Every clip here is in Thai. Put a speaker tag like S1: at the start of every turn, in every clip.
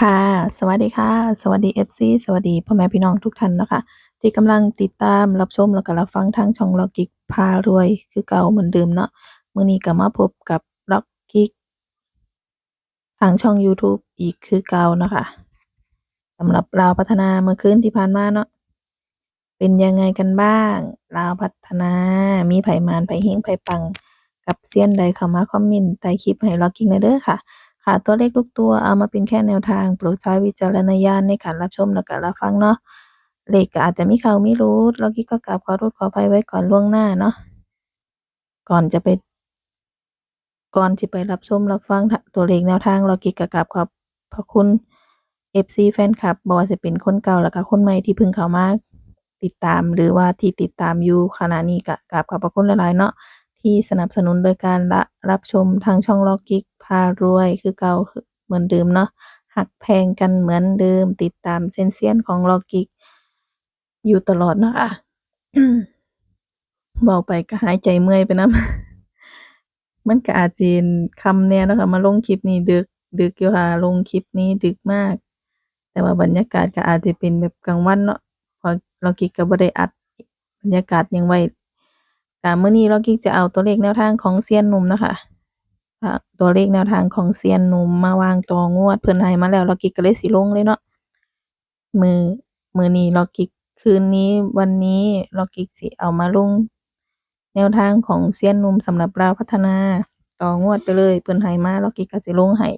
S1: ค่ะ สวัสดีค่ะ สวัสดี FC สวัสดีพ่อแม่พี่น้องทุกท่านนะคะ ที่กำลังติดตามรับชมแล้วก็รับฟังทางช่องล็อกกิ๊กพารวย คือเก่าเหมือนเดิมเนาะมื้อนี้ก็มาพบกับล็อกกิ๊กทางช่องยูทูบอีกคือเก่านะคะสำหรับลาวพัฒนาเมื่อคืนที่ผ่านมาเนาะเป็นยังไงกันบ้างลาวพัฒนามีไผมานไผเฮงไผปังกับเซียนใดเข้ามาคอมเมนต์ใต้คลิปให้ล็อกกิ๊กน่อยเด้อค่ะ ค่ะ ตัวเลขทุกตัวเอามาเป็นแค่แนวทาง โปรดใช้วิจารณญาณในการรับชมแล้วก็รับฟังเนาะเลขก็อาจจะมีเข้ามีรูดแล้วกี้ก็กราบขอโทษขออภัยไว้ก่อนล่วงหน้าเนาะก่อนจะไป ก่อนจะไปรับชมรับฟังตัวเลขแนวทางเรากิกก็กราบขอบพระคุณ FC แฟนคลับบ่ว่าจะเป็นคนเก่าแล้วก็คนใหม่ที่พิ่งเขามาติดตามหรือว่าที่ติดตามอยู่ขณะนี้ก็กราบขอบพระคุณหลายๆเนาะที่สนับสนุนโดยการรับชมทางช่องล็อกกิ๊ก พารวยคือเก่าเหมือนเดิมเนาะหักแพงกันเหมือนเดิม ติดตามเส้นเซียนของลอกิก อยู่ตลอดเนาะค่ะเว้าไปก็หายใจเมื่อยไปนำมันก็อาจสิค่ำแหน่เนะค่ะมาลงคลิปนี้ดึกดึกอยู่ค่ะลงคลิปนี้ดึกมาก แต่ว่าบรรยากาศก็อาจจะเป็นแบบกลางวันเนาะเพราะล็อกิกก็บ่ได้อัดบรรยากาศยังไว้ค่ะมื้อนี้ล็อกิกจะเอาตัวเลขแนวทางของเซียนหนุ่มนะคะ ตัวเลขแนวทางของเซียนหนุ่มมาวางต่องวด เพิ่นให้มาแล้วล็อกกิ๊กก็เลยสิลงเลยเนาะมือมือนี้ล็อกกิ๊กคืนนี้วันนี้ล็อกกิ๊กสิเอามาลง แนวทางของเซียนหนุ่มสำหรับลาพัฒนาต่องวดไปเลยเพิ่นให้มาล็อกกิ๊กก็สิลงให้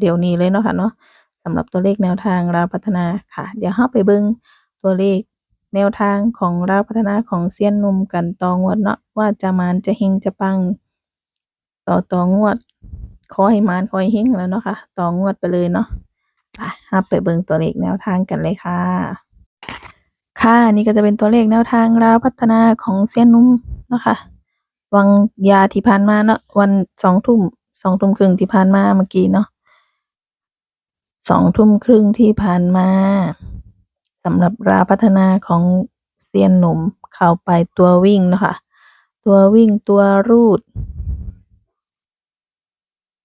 S1: เดี๋ยวนี้เลยเนาะค่ะเนาะสำหรับตัวเลขแนวทางลาพัฒนาค่ะ เดี๋ยวเราไปเบิ่งตัวเลขแนวทางของลาพัฒนาของเซียนหนุ่มกันต่องวดเนาะว่าจะมานจะเฮงจะปัง ต่อต่องวด ขอให้มานขอให้เฮงแล้วเนาะค่ะ ต่องวดไปเลยเนาะไปเราไปเบิ่งตัวเลขแนวทางกันเลยค่ะ ค่ะนี่ก็จะเป็นตัวเลขแนวทางลาวพัฒนาของเซียนหนุ่มเนาะค่ะวังยาที่ผ่านมาเนาะวันสองทุ่มสองทุ่มครึ่งที่ผ่านมาเมื่อกี้เนาะสองทุ่มครึ่งที่ผ่านมาสำหรับลาพัฒนาของเซียนหนุ่มเข้าไปตัววิ่งเนาะค่ะตัววิ่งตัวรูด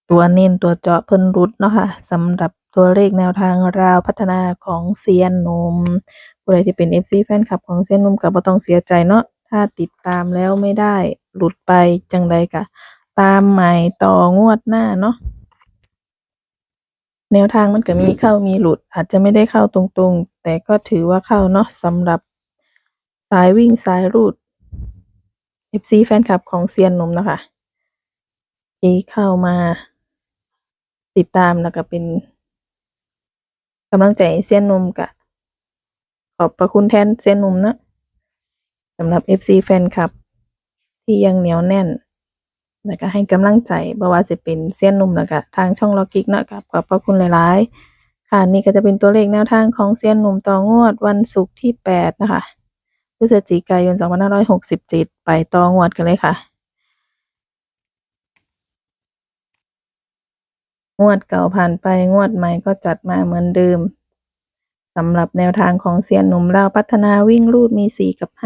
S1: ตัวเน้นตัวเจาะเพิ่นรุดเนาะค่ะสำหรับตัวเลขแนวทางลาวพัฒนาของเซียนนุ่มผู้ใดที่เป็น FC แฟนคลับของเซียนนุ่มก็บ่ต้องเสียใจเนาะถ้าติดตามแล้วไม่ได้หลุดไปจังใดก็ตามใหม่ต่องวดหน้าเนาะแนวทางมันก็มีเข้ามีหลุด อาจจะไม่ได้เข้าตรงๆ แต่ก็ถือว่าเข้าเนาะสำหรับสายวิ่งสายรูด FC แฟนคลับของเซียนนมนะคะที่เข้ามา ติดตามแล้วก็เป็นกำลังใจให้เซียนหนุ่มก็ขอบพระคุณแทนเซียนหนุ่มนะสำหรับ FC แฟนคลับ ที่ยังเหนียวแน่น แล้วก็ให้กำลังใจบ่ว่าสิเป็นเซียนหนุ่มแล้วก็ทางช่องล็อกกิ๊กนะก็ขอบพระคุณหลายๆ ค่ะนี่ก็จะเป็นตัวเลขแนวทางของเซียนหนุ่มต่องวดวันศุกร์ที่ 8 นะคะพฤศจิกายน 2567 ไปต่องวดกันเลยค่ะ งวดเก่าผ่านไปงวดใหม่ก็จัดมาเหมือนเดิมสำหรับแนวทางของเซียนหนุ่มลาพัฒนาวิ่งรูดมี 4 กับ5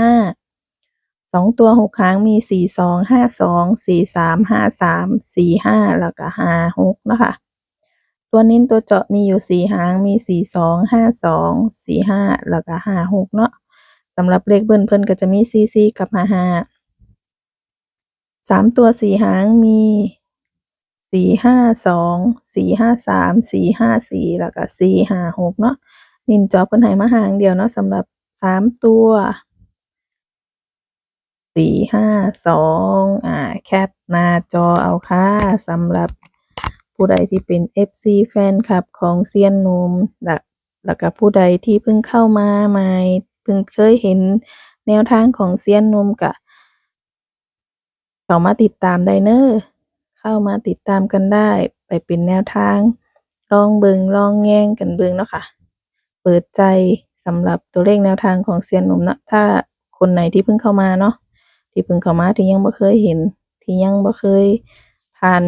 S1: สองตัวหกหางมี 4 2 5 2 4 3 5 3 4 5 แล้วก็5 6เนาะค่ะตัวเน้นตัวเจาะมีอยู่ 4 หางมี 4 2 5 2 4 5 แล้วก็5 6 เนาะสำหรับเลขเบิ้ลเพิ่นก็จะมี 4 4 กับ 5 5สามตัว 4 หางมี 4 5 2 4 5 3 4 5 4แล้วก็4 5 6เนาะน้นจาะเพิ่นให้มาหางเดียวเนาะสำหรับ3ตัว4 5 2อ่าแคปหน้าจอเอาค่ะสำหรับผู้ใดที่เป็น FC แฟนคลับของเซียนนุมและแล้วก็ผู้ใดที่เพิ่งเข้ามาใหม่เพิ่งเคยเห็นแนวทางของเซียนนุมก็เข้ามาติดตามได้เด้อ เข้ามาติดตามกันได้ ไปเป็นแนวทาง ลองเบิงลองแย่งกันเบิงเนาะค่ะ เปิดใจสำหรับตัวเลขแนวทางของเซียนหนุ่มเนาะถ้าคนไหนที่เพิ่งเข้ามาเนาะที่เพิ่งเข้ามาที่ยังบ่เคยเห็น ที่ยังบ่เคยผ่าน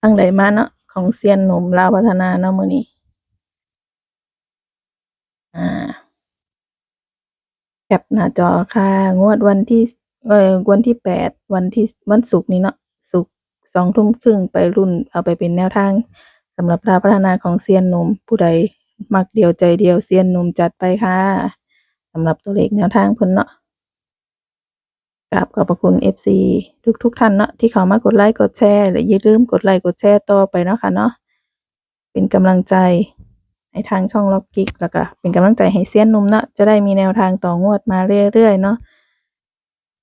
S1: ทางใดมาเนาะของเซียนหนุ่มลาวพัฒนาเนาะมื้อนี้อ่าแคปหน้าจอค่ะ งวดวันที่ เออวันที่8วันที่วันศุกร์นี้เนาะศุกร์2ทุ่มครึ่งไปรุ่นเอาไปเป็นแนวทางสำหรับท่าพัฒนาของเซียนหนุ่มผู้ใดมักเดียวใจเดียวเซียนหนุ่มจัดไปค่ะสำหรับตัวเลขแนวทางเพิ่นเนาะกราบขอบพระคุณ FC ทุกๆท่านเนาะที่เข้ามากดไลค์กดแชร์และอย่าลืมกดไลค์กดแชร์ต่อไปเนาะค่ะเนาะเป็นกำลังใจให้ทางช่องล็อกกิกแล้วก็เป็นกำลังใจให้เซียนหนุ่มเนาะจะได้มีแนวทางต่องวดมาเรื่อยๆเนาะ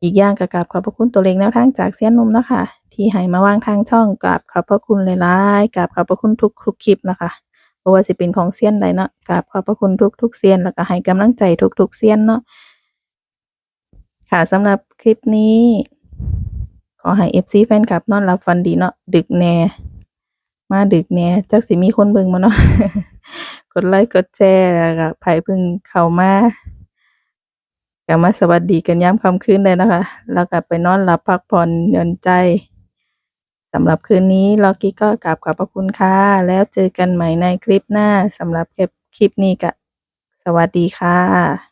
S1: อีกอย่างก็กราบขอบพระคุณตัวเลขแนวทางจากเซียนนุ่มนะค่ะที่ให้มาวางทางช่องกราบขอบพระคุณหลายๆกราบขอบพระคุณทุกทุกคลิปนะคะบ่ว่าสิเป็นของเซียนใดเนาะกราบขอบพระคุณทุกทุกเซียนแล้วก็ให้กำลังใจทุกทุกเซียนเนาะค่ะสำหรับคลิปนี้ ขอให้ FC แฟนคลับนอนหลับฝันดีเนาะดึกแน่มาดึกแน่จักสิมีคนเบิ่งบ่เนาะกดไลค์กดแชร์แล้วก็ไผเพิ่งเข้ามา ก็มาสวัสดีกันย้ำคำคืนเลยนะคะ แล้วก็ไปนอนหลับพักผ่อนหย่อนใจสำหรับคืนนี้ล็อกกี้ก็กราบขอบพระคุณค่ะ แล้วเจอกันใหม่ในคลิปหน้าสำหรับคลิปนี้ก็สวัสดีค่ะ